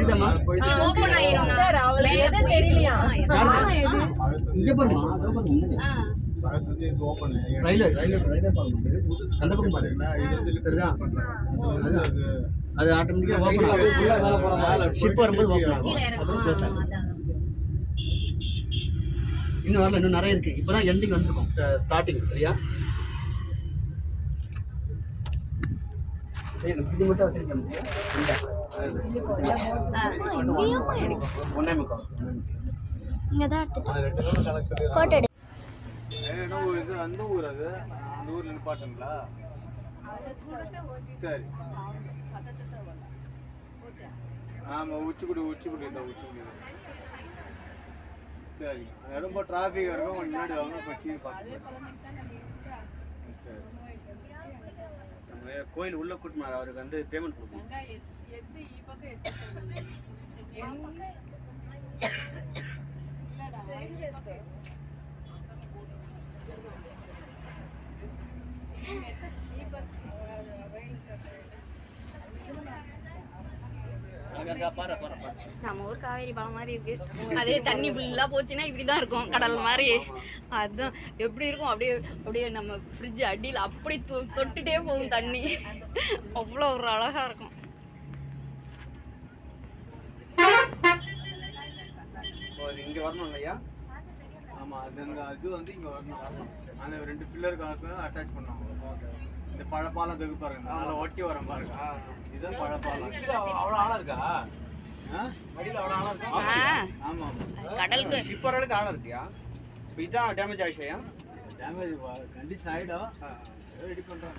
தெரியுதாம்மா open ஆயிரும் sir அவளுக்கு எது தெரியலையா? இங்க பாருமா அதோ ஆட்டோமேட்டிக்கா ஓப்பன் ஆகும். ஷிப் வரும்போது ஓப்பன் ஆகும். க்ளோஸ் ஆகும். இறங்கும் இன்னும் வரல இன்னும் நிறைய இருக்கு. இப்பதான் எண்டிங் வந்திருக்கும். ஸ்டார்டிங் சரியா? சரி, இது மட்டும் வச்சிருக்கேன். இங்கே தான் எடுத்துட்டேன் ஃபோட்டோ எடு இது அந்த ஊர் அது அந்த ஊரில் நிப்பாட்டுங்களா? சரி. ஆமாம் உச்சிக்குடி உச்சிக்குடி தான் உச்சிக்குடி தான். சரி அது ரொம்ப டிராஃபிக் இருக்கும் கொஞ்சம் முன்னாடி வாங்க சீர். பார்த்து சரி. கோயில் உள்ள கூட்டினார் அவருக்கு வந்து பேமெண்ட் கொடுக்கணும். பாரு பாரு நம்ம ஊர் காவேரி பாலம் மாதிரி இருக்கு. அதே தண்ணி ஃபுல்லா போச்சுன்னா இப்படிதான் இருக்கும் கடல் மாதிரி. அதுதான். எப்படி இருக்கும்? அப்படியே அப்படியே நம்ம ஃப்ரிட்ஜ் அடியில் அப்படி தொ- தொட்டுட்டே போகும் தண்ணி. அவ்வளோ ஒரு அழகா இருக்கும். இங்க வரணும் இல்லையா அது வந்து இங்க வரணும். அந்த ரெண்டு ஃபில்லர் கணக்கு அட்டாச் பண்ணுவாங்க இந்த பழப்பாலம் இதுக்கு பாருங்க. நல்லா ஒட்டி வரும் பாருங்க. இதுதான் பழப்பாலம் அவ்வளோ ஆழம் இருக்கா? அவ்வளோ ஆழம் இருக்கா? ஆமா. ஆமா கடலுக்கு. ஷிப் வர அளவுக்கு ஆழம் இருக்கியா? இப்போ இதான் டேமேஜ் ஆயிடுச்சா டேமேஜ் கண்டிஷன் ஆயிடும் ரெடி பண்றோம்